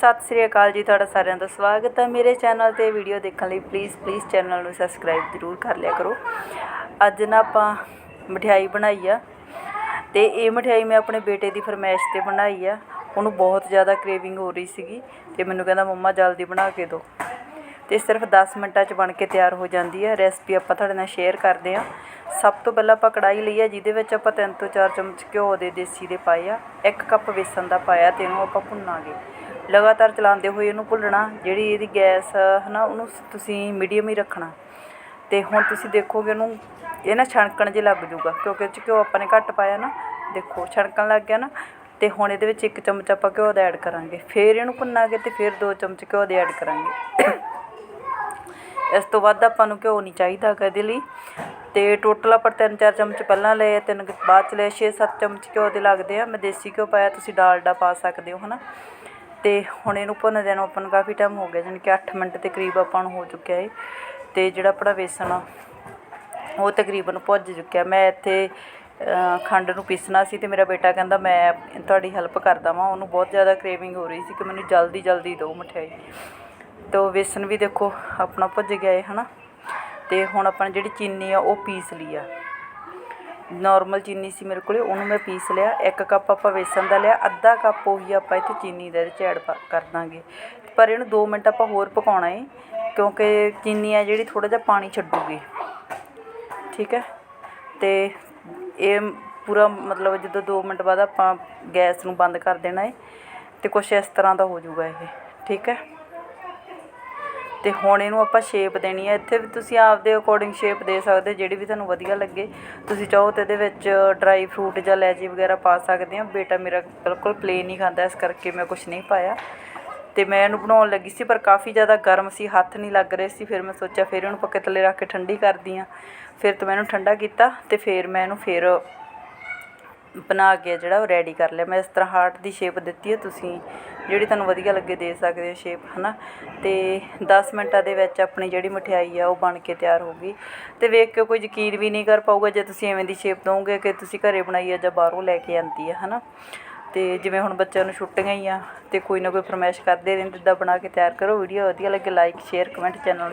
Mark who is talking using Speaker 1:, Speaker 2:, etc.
Speaker 1: ਸਤਿ ਸ੍ਰੀ ਅਕਾਲ ਜੀ, ਤੁਹਾਡਾ ਸਾਰਿਆਂ ਦਾ ਸਵਾਗਤ ਹੈ। ਮੇਰੇ ਚੈਨਲ ਤੇ ਵੀਡੀਓ ਦੇਖਣ ਲਈ ਪਲੀਜ਼ ਪਲੀਜ਼ ਚੈਨਲ ਨੂੰ ਸਬਸਕ੍ਰਾਈਬ ਜ਼ਰੂਰ ਕਰ ਲਿਆ ਕਰੋ। ਅੱਜ ਨਾ ਆਪਾਂ ਮਠਿਆਈ ਬਣਾਈ ਆ ਤੇ ਇਹ ਮਠਿਆਈ ਮੈਂ ਆਪਣੇ ਬੇਟੇ ਦੀ ਫਰਮਾਇਸ਼ ਤੇ ਬਣਾਈ ਆ। ਉਹਨੂੰ ਬਹੁਤ ਜ਼ਿਆਦਾ ਕ੍ਰੇਵਿੰਗ ਹੋ ਰਹੀ ਸੀਗੀ ਤੇ ਮੈਨੂੰ ਕਹਿੰਦਾ, ਮੰਮਾ, ਜਲਦੀ ਬਣਾ ਕੇ ਦਿਓ। ਤੇ ਸਿਰਫ 10 ਮਿੰਟਾਂ 'ਚ ਬਣ ਕੇ ਤਿਆਰ ਹੋ ਜਾਂਦੀ ਹੈ ਰੈਸਪੀ ਆਪਾਂ ਤੁਹਾਡੇ ਨਾਲ ਸ਼ੇਅਰ ਕਰਦੇ ਹਾਂ ਸਭ ਤੋਂ ਪਹਿਲਾਂ ਆਪਾਂ ਕੜਾਈ ਲਈ ਆ, ਜਿਹਦੇ ਵਿੱਚ ਆਪਾਂ 3 ਤੋਂ 4 ਚਮਚ ਘਿਓ ਦੇ ਦੇਸੀ ਦੇ ਪਾਏ ਆ। 1 ਕੱਪ ਵੇਸਣ ਦਾ ਪਾਇਆ ਤੇ ਇਹਨੂੰ ਆਪਾਂ ਭੁੰਨਾਂਗੇ। ਲਗਾਤਾਰ ਚਲਾਉਂਦੇ ਹੋਏ ਇਹਨੂੰ ਭੁੱਲਣਾ, ਜਿਹੜੀ ਇਹਦੀ ਗੈਸ ਹੈ ਨਾ ਉਹਨੂੰ ਤੁਸੀਂ ਮੀਡੀਅਮ ਹੀ ਰੱਖਣਾ। ਅਤੇ ਹੁਣ ਤੁਸੀਂ ਦੇਖੋਗੇ ਉਹਨੂੰ, ਇਹ ਨਾ ਛਣਕਣ ਜੇ ਲੱਗ ਜੂਗਾ ਕਿਉਂਕਿ ਇਹ 'ਚ ਘਿਓ ਆਪਾਂ ਨੇ ਘੱਟ ਪਾਇਆ ਨਾ। ਦੇਖੋ, ਛਣਕਣ ਲੱਗ ਗਿਆ ਨਾ ਅਤੇ ਹੁਣ ਇਹਦੇ ਵਿੱਚ ਇੱਕ ਚਮਚ ਆਪਾਂ ਘਿਓ ਦਾ ਐਡ ਕਰਾਂਗੇ। ਫਿਰ ਇਹਨੂੰ ਭੁੰਨਾਂਗੇ ਅਤੇ ਫਿਰ ਦੋ ਚਮਚ ਘਿਓ ਦੇ ਐਡ ਕਰਾਂਗੇ। ਇਸ ਤੋਂ ਵੱਧ ਆਪਾਂ ਨੂੰ ਘਿਓ ਨਹੀਂ ਚਾਹੀਦਾ ਕਦੇ ਲਈ। ਤੇ ਟੋਟਲ ਆਪਾਂ ਤਿੰਨ ਚਾਰ ਚਮਚ ਪਹਿਲਾਂ ਲਏ, ਤਿੰਨ ਬਾਅਦ ਚ ਲਏ 6-7 ਚਮਚ ਘਿਓ ਦੇ ਲੱਗਦੇ ਆ। ਮੈਂ ਦੇਸੀ ਘਿਓ ਪਾਇਆ, ਤੁਸੀਂ ਡਾਲਡਾ ਪਾ ਸਕਦੇ ਹੋ, ਹਨਾ। ਅਤੇ ਹੁਣ ਇਹਨੂੰ ਭੁੰਨਦਿਆਂ ਨੂੰ ਆਪਾਂ ਨੂੰ ਕਾਫੀ ਟਾਈਮ ਹੋ ਗਿਆ, ਜਾਣੀ ਕਿ ਅੱਠ ਮਿੰਟ ਦੇ ਕਰੀਬ ਆਪਾਂ ਨੂੰ ਹੋ ਚੁੱਕਿਆ ਏ ਅਤੇ ਜਿਹੜਾ ਆਪਣਾ ਵੇਸਣ ਆ, ਉਹ ਤਕਰੀਬਨ ਭੁੱਜ ਚੁੱਕਿਆ। ਮੈਂ ਇੱਥੇ ਖੰਡ ਨੂੰ ਪੀਸਣਾ ਸੀ ਅਤੇ ਮੇਰਾ ਬੇਟਾ ਕਹਿੰਦਾ, ਮੈਂ ਤੁਹਾਡੀ ਹੈਲਪ ਕਰਦਾ ਵਾਂ ਉਹਨੂੰ ਬਹੁਤ ਜ਼ਿਆਦਾ ਕ੍ਰੇਵਿੰਗ ਹੋ ਰਹੀ ਸੀ ਕਿ ਮੈਨੂੰ ਜਲਦੀ ਜਲਦੀ ਦਿਓ ਮਠਿਆਈ। ਤੇ ਉਹ ਵੇਸਣ ਵੀ ਦੇਖੋ, ਆਪਣਾ ਭੁੱਜ ਗਿਆ ਏ ਨਾ ਅਤੇ ਹੁਣ ਆਪਾਂ ਨੇ ਜਿਹੜੀ ਚੀਨੀ ਆ, ਉਹ ਪੀਸ ਲਈ ਆ। ਨੋਰਮਲ ਚੀਨੀ ਸੀ ਮੇਰੇ ਕੋਲੇ, ਉਹਨੂੰ ਮੈਂ ਪੀਸ ਲਿਆ, ਇੱਕ ਕੱਪ ਆਪਾਂ ਵੇਸਣ ਦਾ ਲਿਆ, ਅੱਧਾ ਕੱਪ ਉਹੀ ਆਪਾਂ ਇੱਥੇ ਚੀਨੀ ਦਾ ਇਹਦੇ 'ਚ ਐਡ ਕਰ ਦਾਂਗੇ। ਪਰ ਇਹਨੂੰ 2 ਮਿੰਟ ਆਪਾਂ ਹੋਰ ਪਕਾਉਣਾ ਏ, ਕਿਉਂਕਿ ਚੀਨੀ ਆ ਜਿਹੜੀ ਥੋੜਾ ਜਿਹਾ ਪਾਣੀ ਛੱਡੂਗੀ। ਠੀਕ ਹੈ? ਤੇ ਇਹ ਪੂਰਾ ਮਤਲਬ ਜਦੋਂ 2 ਮਿੰਟ ਬਾਅਦ ਆਪਾਂ ਗੈਸ ਨੂੰ ਬੰਦ ਕਰ ਦੇਣਾ ਏ, ਤੇ ਕੁਛ ਇਸ ਤਰ੍ਹਾਂ ਦਾ ਹੋ ਜਾਊਗਾ ਇਹ। ਠੀਕ ਹੈ? ਅਤੇ ਹੁਣ ਇਹਨੂੰ ਆਪਾਂ ਸ਼ੇਪ ਦੇਣੀ ਹੈ ਇੱਥੇ ਵੀ ਤੁਸੀਂ ਆਪਦੇ ਅਕੋਰਡਿੰਗ ਸ਼ੇਪ ਦੇ ਸਕਦੇ, ਜਿਹੜੀ ਵੀ ਤੁਹਾਨੂੰ ਵਧੀਆ ਲੱਗੇ। ਤੁਸੀਂ ਚਾਹੋ ਤਾਂ ਇਹਦੇ ਵਿੱਚ ਡਰਾਈ ਫਰੂਟ ਜਾਂ ਲੈਚੀ ਵਗੈਰਾ ਪਾ ਸਕਦੇ ਹੋ ਬੇਟਾ ਮੇਰਾ ਬਿਲਕੁਲ ਪਲੇਨ ਹੀ ਖਾਂਦਾ, ਇਸ ਕਰਕੇ ਮੈਂ ਕੁਝ ਨਹੀਂ ਪਾਇਆ। ਤੇ ਮੈਂ ਇਹਨੂੰ ਬਣਾਉਣ ਲੱਗੀ ਸੀ, ਪਰ ਕਾਫੀ ਜ਼ਿਆਦਾ ਗਰਮ ਸੀ, ਹੱਥ ਨਹੀਂ ਲੱਗ ਰਹੇ ਸੀ। ਫਿਰ ਮੈਂ ਸੋਚਿਆ, ਫਿਰ ਇਹਨੂੰ ਪੱਕੇ ਥੱਲੇ ਰੱਖ ਕੇ ਠੰਡੀ ਕਰਦੀ ਆ। ਫਿਰ ਤਾਂ ਮੈਂ ਇਹਨੂੰ ਠੰਡਾ ਕੀਤਾ ਤੇ ਫਿਰ ਮੈਂ ਇਹਨੂੰ ਫਿਰ ਬਣਾ ਕੇ ਜਿਹੜਾ ਉਹ ਰੈਡੀ ਕਰ ਲਿਆ। ਮੈਂ ਇਸ ਤਰ੍ਹਾਂ ਹਾਰਟ ਦੀ ਸ਼ੇਪ ਦਿੱਤੀ ਹੈ। ਤੁਸੀਂ ਜਿਹੜੀ ਤੁਹਾਨੂੰ ਵਧੀਆ ਲੱਗੇ ਦੇ ਸਕਦੇ ਹੋ ਸ਼ੇਪ ਹੈ ਨਾ ਅਤੇ 10 ਮਿੰਟਾਂ ਦੇ ਵਿੱਚ ਆਪਣੀ ਜਿਹੜੀ ਮਠਿਆਈ ਆ, ਉਹ ਬਣ ਕੇ ਤਿਆਰ ਹੋ ਗਈ। ਅਤੇ ਵੇਖ ਕੇ ਕੋਈ ਯਕੀਨ ਵੀ ਨਹੀਂ ਕਰ ਪਾਊਗਾ ਜੇ ਤੁਸੀਂ ਐਵੇਂ ਦੀ ਸ਼ੇਪ ਦੋਗੇ ਕਿ ਤੁਸੀਂ ਘਰੇ ਬਣਾਈ ਆ ਜਾਂ ਬਾਹਰੋਂ ਲੈ ਕੇ ਆਂਦੀ ਆ ਹੈ ਨਾ ਅਤੇ ਜਿਵੇਂ ਹੁਣ ਬੱਚਿਆਂ ਨੂੰ ਛੁੱਟੀਆਂ ਹੀ ਆ ਅਤੇ ਕੋਈ ਨਾ ਕੋਈ ਫਰਮਾਇਸ਼ ਕਰਦੇ ਰਹਿੰਦੇ ਇੱਦਾਂ ਬਣਾ ਕੇ ਤਿਆਰ ਕਰੋ। ਵੀਡੀਓ ਵਧੀਆ ਲੱਗੇ ਲਾਈਕ ਸ਼ੇਅਰ ਕਮੈਂਟ ਚੈਨਲ